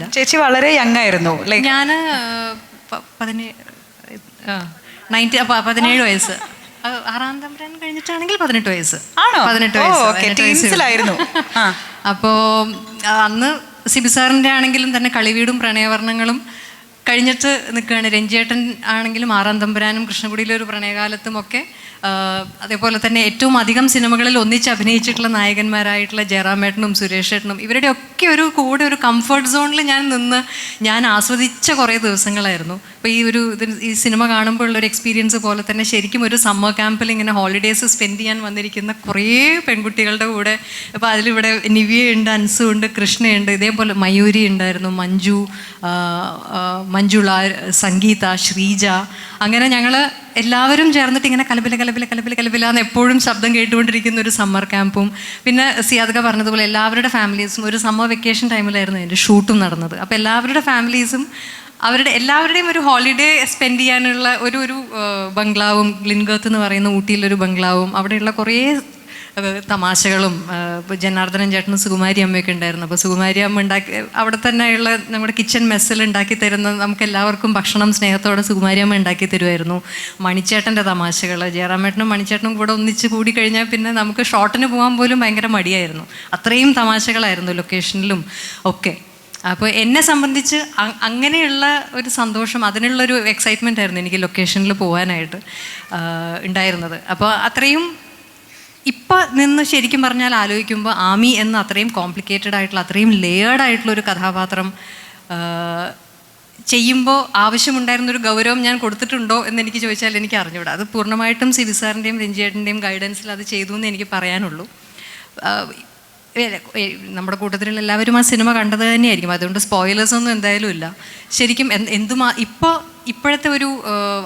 പറ്റുന്നില്ല ചേച്ചി വളരെ യങ് ആയിരുന്നു ഞാൻ പതിനേഴ് നയന്റി പതിനേഴ് വയസ്സ് ആറാം തമ്പുരാൻ കഴിഞ്ഞിട്ടാണെങ്കിൽ പതിനെട്ട് വയസ്സ് ആണോ? പതിനെട്ട് ഓ, വയസ്സ് okay. പതിനെട്ട് വയസ്സേ ഉള്ളൂ. ടീൻസിലായിരുന്നു. ആ. അപ്പോൾ അന്ന് സിബി സാറിന്റെ ആണെങ്കിലും തന്നെ കളിവീടും പ്രണയവർണങ്ങളും കഴിഞ്ഞിട്ട് നിൽക്കുകയാണ്. രഞ്ജിയേട്ടൻ ആണെങ്കിലും ആറാം തമ്പുരാനും കൃഷ്ണകുടിയിലെ ഒരു പ്രണയകാലത്തും ഒക്കെ അതേപോലെ തന്നെ ഏറ്റവും അധികം സിനിമകളിൽ ഒന്നിച്ച് അഭിനയിച്ചിട്ടുള്ള നായകന്മാരായിട്ടുള്ള ജയറാമേട്ടനും സുരേഷ് ഏട്ടനും ഇവരുടെ ഒക്കെ ഒരു കൂടെ ഒരു കംഫർട്ട് സോണിൽ ഞാൻ നിന്ന് ഞാൻ ആസ്വദിച്ച കുറേ ദിവസങ്ങളായിരുന്നു. അപ്പോൾ ഈ ഒരു ഈ സിനിമ കാണുമ്പോൾ ഉള്ള ഒരു എക്സ്പീരിയൻസ് പോലെ തന്നെ ശരിക്കും ഒരു സമ്മർ ക്യാമ്പിൽ ഇങ്ങനെ ഹോളിഡേയ്സ് സ്പെൻഡ് ചെയ്യാൻ വന്നിരിക്കുന്ന കുറേ പെൺകുട്ടികളുടെ കൂടെ. അപ്പോൾ അതിലിവിടെ നിവ്യയുണ്ട് അൻസു ഉണ്ട് കൃഷ്ണയുണ്ട് ഇതേപോലെ മയൂരി ഉണ്ടായിരുന്നു മഞ്ജു മഞ്ജുള സംഗീത ശ്രീജ അങ്ങനെ ഞങ്ങൾ എല്ലാവരും ചേർന്നിട്ട് ഇങ്ങനെ കലപില കലപില കലപില കലപില എന്ന് എപ്പോഴും ശബ്ദം കേട്ടുകൊണ്ടിരിക്കുന്ന ഒരു സമ്മർ ക്യാമ്പും പിന്നെ സിയാദക പറഞ്ഞതുപോലെ എല്ലാവരുടെ ഫാമിലീസും ഒരു സമ്മർ വെക്കേഷൻ ടൈമിലായിരുന്നു എന്റെ ഷൂട്ടും നടന്നത്. അപ്പോൾ എല്ലാവരുടെ ഫാമിലീസും അവരുടെ എല്ലാവരുടെയും ഒരു ഹോളിഡേ സ്പെൻഡ് ചെയ്യാനുള്ള ഒരു ഒരു ബംഗ്ലാവും ഗ്ലിൻഗർത്ത് എന്ന് പറയുന്ന ഊട്ടിയിലൊരു ബംഗ്ലാവും അവിടെയുള്ള കുറേ തമാശകളും ജനാർദ്ദനൻ ചേട്ടനും സുകുമാരി അമ്മയൊക്കെ ഉണ്ടായിരുന്നു. അപ്പോൾ സുകുമാരി അമ്മ ഉണ്ടാക്കി അവിടെ തന്നെയുള്ള നമ്മുടെ കിച്ചൺ മെസ്സിൽ ഉണ്ടാക്കി തരുന്ന നമുക്ക് എല്ലാവർക്കും ഭക്ഷണം സ്നേഹത്തോടെ സുകുമാരി അമ്മ ഉണ്ടാക്കി തരുമായിരുന്നു. മണിച്ചേട്ടന്റെ തമാശകൾ ജയറാമേട്ടനും മണിച്ചേട്ടനും കൂടെ ഒന്നിച്ച് കൂടി കഴിഞ്ഞാൽ പിന്നെ നമുക്ക് ഷോട്ടിന് പോകാൻ പോലും ഭയങ്കര മടിയായിരുന്നു. അത്രയും തമാശകളായിരുന്നു ലൊക്കേഷനിലും ഒക്കെ. അപ്പോൾ എന്നെ സംബന്ധിച്ച് അങ്ങനെയുള്ള ഒരു സന്തോഷം അതിനുള്ളൊരു എക്സൈറ്റ്മെന്റ് ആയിരുന്നു എനിക്ക് ലൊക്കേഷനിൽ പോകാനായിട്ട് ഉണ്ടായിരുന്നത്. അപ്പോൾ അത്രയും ഇപ്പം നിന്ന് ശരിക്കും പറഞ്ഞാൽ ആലോചിക്കുമ്പോൾ ആമി എന്ന അത്രയും കോംപ്ലിക്കേറ്റഡ് ആയിട്ടുള്ള അത്രയും ലെയേർഡ് ആയിട്ടുള്ള ഒരു കഥാപാത്രം ചെയ്യുമ്പോൾ ആവശ്യമുണ്ടായിരുന്ന ഒരു ഗൗരവം ഞാൻ കൊടുത്തിട്ടുണ്ടോ എന്ന് എനിക്ക് ചോദിച്ചാൽ എനിക്ക് അറിഞ്ഞുകൂടാ അത് പൂർണമായിട്ടും സിബി സാറിന്റെയും രഞ്ജിയേട്ടന്റെയും ഗൈഡൻസിൽ അത് ചെയ്തു എന്ന് എനിക്ക് പറയാനുള്ളൂ. നമ്മുടെ കൂട്ടത്തിലുള്ള എല്ലാവരും ആ സിനിമ കണ്ടത് തന്നെയായിരിക്കും. അതുകൊണ്ട് സ്പോയിലേഴ്സ് ഒന്നും എന്തായാലും ഇല്ല. ശരിക്കും എന്തുമാ ഇപ്പോൾ ഇപ്പോഴത്തെ ഒരു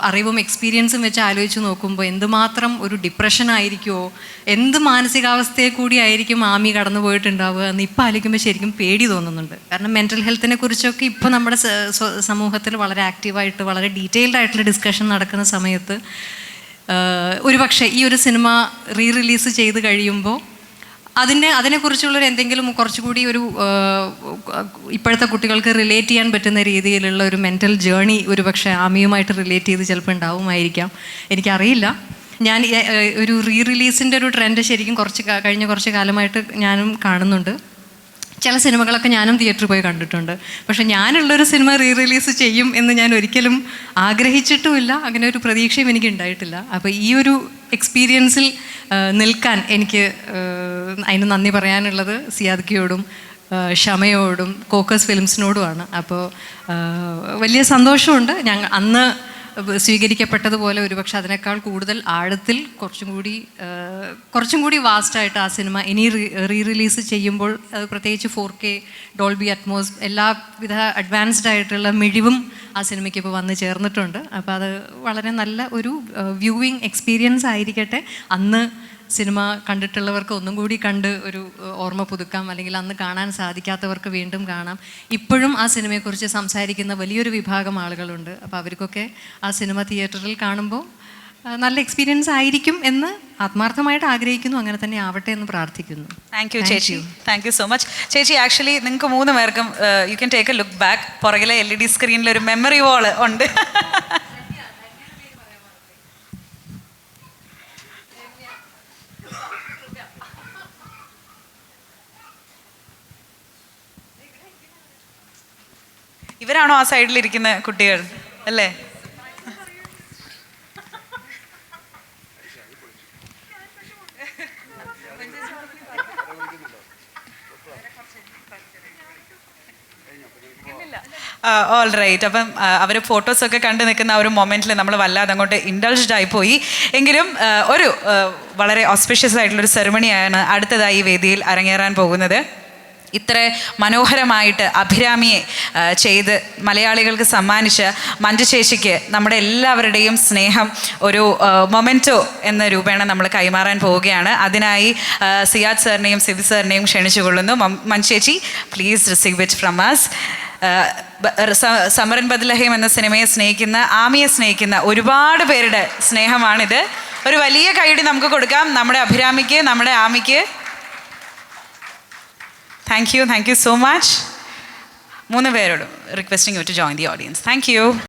അറിവും എക്സ്പീരിയൻസും വെച്ച് ആലോചിച്ച് നോക്കുമ്പോൾ എന്തുമാത്രം ഒരു ഡിപ്രഷൻ ആയിരിക്കുമോ എന്ത് മാനസികാവസ്ഥയെ കൂടി ആയിരിക്കും ആമി കടന്നു പോയിട്ടുണ്ടാവുക എന്ന് ഇപ്പോൾ ആലോചിക്കുമ്പോൾ ശരിക്കും പേടി തോന്നുന്നുണ്ട്. കാരണം മെന്റൽ ഹെൽത്തിനെ കുറിച്ചൊക്കെ ഇപ്പോൾ നമ്മുടെ സമൂഹത്തിൽ വളരെ ആക്റ്റീവായിട്ട് വളരെ ഡീറ്റെയിൽഡ് ആയിട്ടുള്ള ഡിസ്കഷൻ നടക്കുന്ന സമയത്ത് ഒരു ഒരുപക്ഷെ ഈ ഒരു സിനിമ റീ റിലീസ് ചെയ്ത് കഴിയുമ്പോൾ അതിന്റെ അതിനെക്കുറിച്ചുള്ളൊരു എന്തെങ്കിലും കുറച്ചുകൂടി ഒരു ഇപ്പോഴത്തെ കുട്ടികൾക്ക് റിലേറ്റ് ചെയ്യാൻ പറ്റുന്ന രീതിയിലുള്ള ഒരു മെന്റൽ ജേണി ഒരു പക്ഷേ ആമിയുമായിട്ട് റിലേറ്റ് ചെയ്ത് ചിലപ്പോൾ ഉണ്ടാവുമായിരിക്കാം. എനിക്കറിയില്ല. ഞാൻ ഒരു റീ റിലീസിന്റെ ഒരു ട്രെൻഡ് ശരിക്കും കുറച്ച് കഴിഞ്ഞ കുറച്ച് കാലമായിട്ട് ഞാനും കാണുന്നുണ്ട്. ചില സിനിമകളൊക്കെ ഞാനും തിയേറ്ററിൽ പോയി കണ്ടിട്ടുണ്ട്. പക്ഷേ ഞാനുള്ളൊരു സിനിമ റീ റിലീസ് ചെയ്യും എന്ന് ഞാൻ ഒരിക്കലും ആഗ്രഹിച്ചിട്ടുമില്ല. അങ്ങനെ ഒരു പ്രതീക്ഷയും എനിക്ക് ഉണ്ടായിട്ടില്ല അപ്പോൾ ഈ ഒരു എക്സ്പീരിയൻസിൽ നിൽക്കാൻ എനിക്ക് അതിന് നന്ദി പറയാനുള്ളത് സിയാദ്ക്കിയോടും ഷമയോടും കോക്കസ് ഫിലിംസിനോടുമാണ്. അപ്പോൾ വലിയ സന്തോഷമുണ്ട്. ഞങ്ങൾ അന്ന് സ്വീകരിക്കപ്പെട്ടതുപോലെ ഒരുപക്ഷെ അതിനേക്കാൾ കൂടുതൽ ആഴത്തിൽ കുറച്ചും കൂടി കുറച്ചും കൂടി വാസ്റ്റായിട്ട് ആ സിനിമ ഇനി റീ റിലീസ് ചെയ്യുമ്പോൾ അത് പ്രത്യേകിച്ച് ഫോർ കെ ഡോൾബി അറ്റ്മോസ് എല്ലാവിധ അഡ്വാൻസ്ഡ് ആയിട്ടുള്ള മിഴിവും ആ സിനിമയ്ക്ക് ഇപ്പോൾ വന്ന് ചേർന്നിട്ടുണ്ട്. അപ്പോൾ അത് വളരെ നല്ല ഒരു വ്യൂവിങ് എക്സ്പീരിയൻസ് ആയിരിക്കട്ടെ. അന്ന് സിനിമ കണ്ടിട്ടുള്ളവർക്ക് ഒന്നും കൂടി കണ്ട് ഒരു ഓർമ്മ പുതുക്കാം. അല്ലെങ്കിൽ അന്ന് കാണാൻ സാധിക്കാത്തവർക്ക് വീണ്ടും കാണാം. ഇപ്പോഴും ആ സിനിമയെക്കുറിച്ച് സംസാരിക്കുന്ന വലിയൊരു വിഭാഗം ആളുകളുണ്ട്. അപ്പോൾ അവർക്കൊക്കെ ആ സിനിമ തിയേറ്ററിൽ കാണുമ്പോൾ നല്ല എക്സ്പീരിയൻസ് ആയിരിക്കും എന്ന് ആത്മാർത്ഥമായിട്ട് ആഗ്രഹിക്കുന്നു. അങ്ങനെ തന്നെ ആവട്ടെ എന്ന് പ്രാർത്ഥിക്കുന്നു. താങ്ക് യു ചേച്ചി. താങ്ക് യു സോ മച്ച് ചേച്ചി ആക്ച്വലി നിങ്ങൾക്ക് മൂന്ന് പേർക്കും you can take a look back പുറകിലെ എൽ ഇ ഡി സ്ക്രീനിൽ ഒരു മെമ്മറി വാൾ ഉണ്ട്. ഇവരാണോ ആ സൈഡിലിരിക്കുന്ന കുട്ടികൾ? അല്ലേ? ഓൾ റൈറ്റ് അപ്പം അവർ ഫോട്ടോസൊക്കെ കണ്ടു നിൽക്കുന്ന ആ ഒരു മൊമെന്റിൽ നമ്മൾ വല്ലാതെ അങ്ങോട്ട് ഇൻഡൾജ്ഡ് ആയിപ്പോയി എങ്കിലും ഒരു വളരെ ഓസ്പിഷ്യസ് ആയിട്ടുള്ളൊരു സെറമണിയാണ് അടുത്തതായി ഈ വേദിയിൽ അരങ്ങേറാൻ പോകുന്നത്. ഇത്ര മനോഹരമായിട്ട് അഭിരാമിയെ ചെയ്ത് മലയാളികൾക്ക് സമ്മാനിച്ച മഞ്ജു നമ്മുടെ എല്ലാവരുടെയും സ്നേഹം ഒരു മൊമെന്റോ എന്ന രൂപേണ നമ്മൾ കൈമാറാൻ പോവുകയാണ്. അതിനായി സിയാദ് സാറിനെയും സിബി സാറിനെയും ക്ഷണിച്ചുകൊള്ളുന്നു. Manju please receive it from us summer in Bethlehem എന്ന സിനിമയെ സ്നേഹിക്കുന്ന ആമിയെ സ്നേഹിക്കുന്ന ഒരുപാട് പേരുടെ സ്നേഹമാണിത്. ഒരു വലിയ കൈയടി നമുക്ക് കൊടുക്കാം. നമ്മുടെ അഭിരാമിക്ക് നമ്മുടെ ആമിക്ക്. Thank you thank you so much മൂന്ന് പേരോടും requesting you to join the audience thank you